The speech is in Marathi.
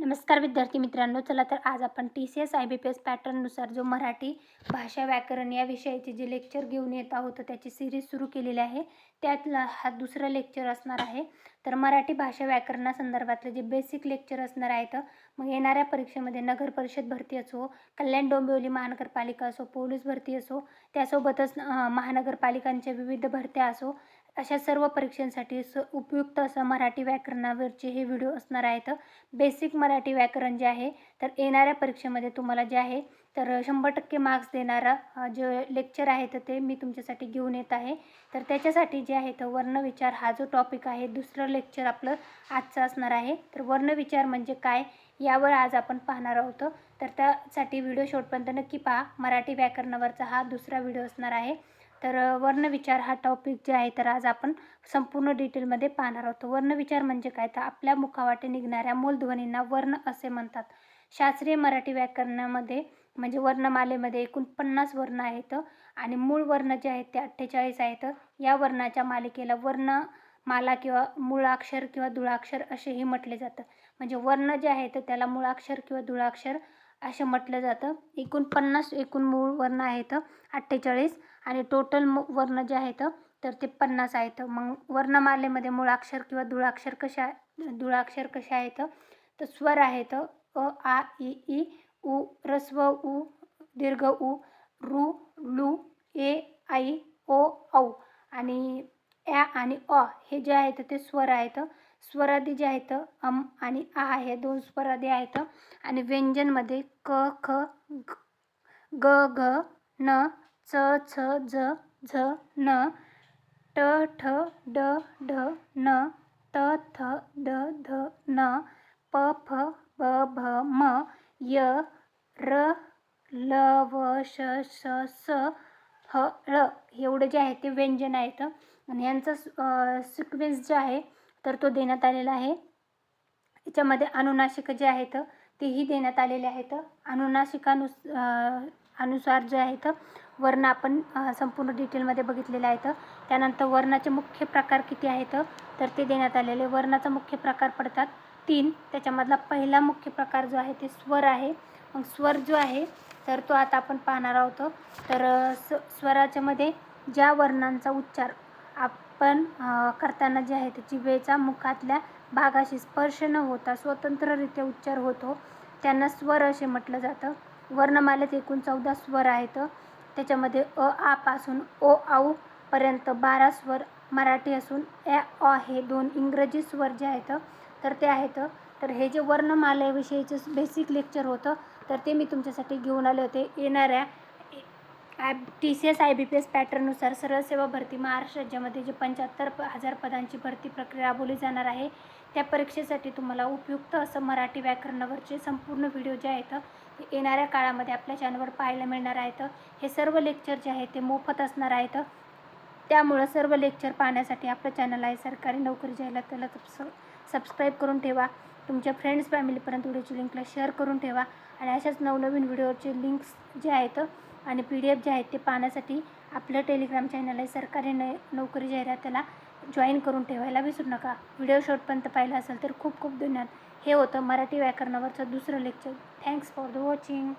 नमस्कार विद्यार्थी मित्रांनो चला तर आज आपण T C S I B P S पॅटर्ननुसार जो मराठी भाषा व्याकरण या विषयाचे जे लेक्चर घेऊन येत आहोत त्याची सिरीज सुरू केलेली आहे. त्यातला हा दुसरा लेक्चर असणार आहे. तर मराठी भाषा व्याकरणासंदर्भातलं जे बेसिक लेक्चर असणार आहेत मग येणाऱ्या परीक्षेमध्ये नगर परिषद भरती असो कल्याण डोंबिवली महानगरपालिका असो पोलीस भरती असो त्यासोबतच महानगरपालिकांच्या विविध भरत्या असो अशा सर्व परीक्षांसाठी स उपयुक्त असं मराठी व्याकरणावरचे हे व्हिडिओ असणार आहेत. बेसिक मराठी व्याकरण जे आहे तर येणाऱ्या परीक्षेमध्ये तुम्हाला जे आहे तर शंभर टक्के मार्क्स देणारा जे लेक्चर आहे तर ते मी तुमच्यासाठी घेऊन येत आहे. तर त्याच्यासाठी जे आहे तर वर्णविचार हा जो टॉपिक आहे दुसरं लेक्चर आपलं आजचं असणार आहे. तर वर्णविचार म्हणजे काय यावर आज आपण पाहणार आहोत. तर त्यासाठी व्हिडिओ शेवटपर्यंत नक्की पहा. मराठी व्याकरणावरचा हा दुसरा व्हिडिओ असणार आहे. तर वर्णविचार हा टॉपिक जे आहे तर आज आपण संपूर्ण डिटेलमध्ये पाहणार आहोत. वर्णविचार म्हणजे काय? तर आपल्या मुखावाटे निघणाऱ्या मूलध्वनींना वर्ण असे म्हणतात. शास्त्रीय मराठी व्याकरणामध्ये म्हणजे वर्णमालेमध्ये एकूण पन्नास वर्ण आहेत आणि मूळ वर्ण जे आहेत ते अठ्ठेचाळीस आहेत. या वर्णाच्या मालिकेला वर्णमाला किंवा मूळाक्षर किंवा दुळाक्षर असेही म्हटले जातं. म्हणजे वर्ण जे आहेत त्याला मूळाक्षर किंवा दुळाक्षर असे म्हटलं जातं. एकूण पन्नास एकूण मूळ वर्ण आहेत अठ्ठेचाळीस. आणि टोटल मु वर्ण जे आहेत तर ते पन्नास आहेत. मग वर्णमालेमध्ये मुळाक्षर किंवा दुळाक्षर कशा दुळाक्षर कशा आहेत? तर स्वर आहेत अ आ इ ई उ रस्व उ दीर्घ उ रु लू ए आई ओ औ. आणि ॲ आणि अ हे जे आहेत ते स्वर आहेत. स्वरादी जे आहेत अम आणि आ हे दोन स्वरादी आहेत. आणि व्यंजनमध्ये क ख ग ग घ न च छ ज झ न ट ठ ड ढ न त थ द ध न प फ ब भ म य र ल व श स स ह ळ एवढं जे आहे ते व्यंजन आहेत आणि यांचा सिक्वेन्स जे आहे तर तो देण्यात आलेला आहे. याच्यामध्ये अनुनाशिक जे आहेत तेही देण्यात आलेले आहेत अनुनाशिकानुस अनुसार जे आहेत वर्ण आपण संपूर्ण डिटेलमध्ये बघितलेले आहेत. त्यानंतर वर्णाचे मुख्य प्रकार किती आहेत तर ते देण्यात आलेले. वर्णाचा मुख्य प्रकार पडतात तीन. त्याच्यामधला पहिला मुख्य प्रकार जो आहे ते स्वर आहे. मग स्वर जो आहे तर तो आता आपण पाहणार आहोत. तर स स्वराच्यामध्ये ज्या वर्णांचा उच्चार आपण करताना जे आहे ते जिभेचा मुखातल्या भागाशी स्पर्श न होता स्वतंत्ररित्या उच्चार होतो. त्यांना स्वर असे म्हटलं जातं. वर्णमालेत एकूण चौदा स्वर आहेत. त्याच्यामध्ये अ आपासून ओ आऊ पर्यंत बारा स्वर मराठी असून ॲ अ हे दोन इंग्रजी स्वर जे आहेत तर ते आहेत. तर हे जे वर्णमालेविषयीचे बेसिक लेक्चर होतं तर ते मी तुमच्यासाठी घेऊन आले होते. येणाऱ्या I T C S I B P S पॅटर्ननुसार सरळ सेवा भरती महाराष्ट्र राज्यामध्ये जे पंच्याहत्तर प हजार पदांची भरती प्रक्रिया राबवली जाणार आहे त्या परीक्षेसाठी तुम्हाला उपयुक्त असं मराठी व्याकरणावरचे संपूर्ण व्हिडिओ जे आहेत येणाऱ्या काळामध्ये आपल्या चॅनलवर पाहायला मिळणार आहेत. हे सर्व लेक्चर जे आहेत ते मोफत असणार आहेत. त्यामुळं सर्व लेक्चर पाहण्यासाठी आपलं चॅनल आहे. सरकारी नोकरी जायला त्याला सबस सबस्क्राईब करून ठेवा. तुमच्या फ्रेंड्स फॅमिलीपर्यंत व्हिडिओची लिंकला शेअर करून ठेवा. आणि अशाच नवनवीन व्हिडिओचे लिंक्स जे आहेत आणि पी डी एफ जे आहेत ते पाहण्यासाठी आपलं टेलिग्राम चॅनल आहे. सरकारी न नोकरी जाहिरात त्याला जॉईन करून ठेवायला विसरू नका. व्हिडिओ शॉर्टपर्यंत पाहिला असेल तर खूप खूप धन्यवाद. हे होतं मराठी व्याकरणावरचं दुसरं lecture thanks for the watching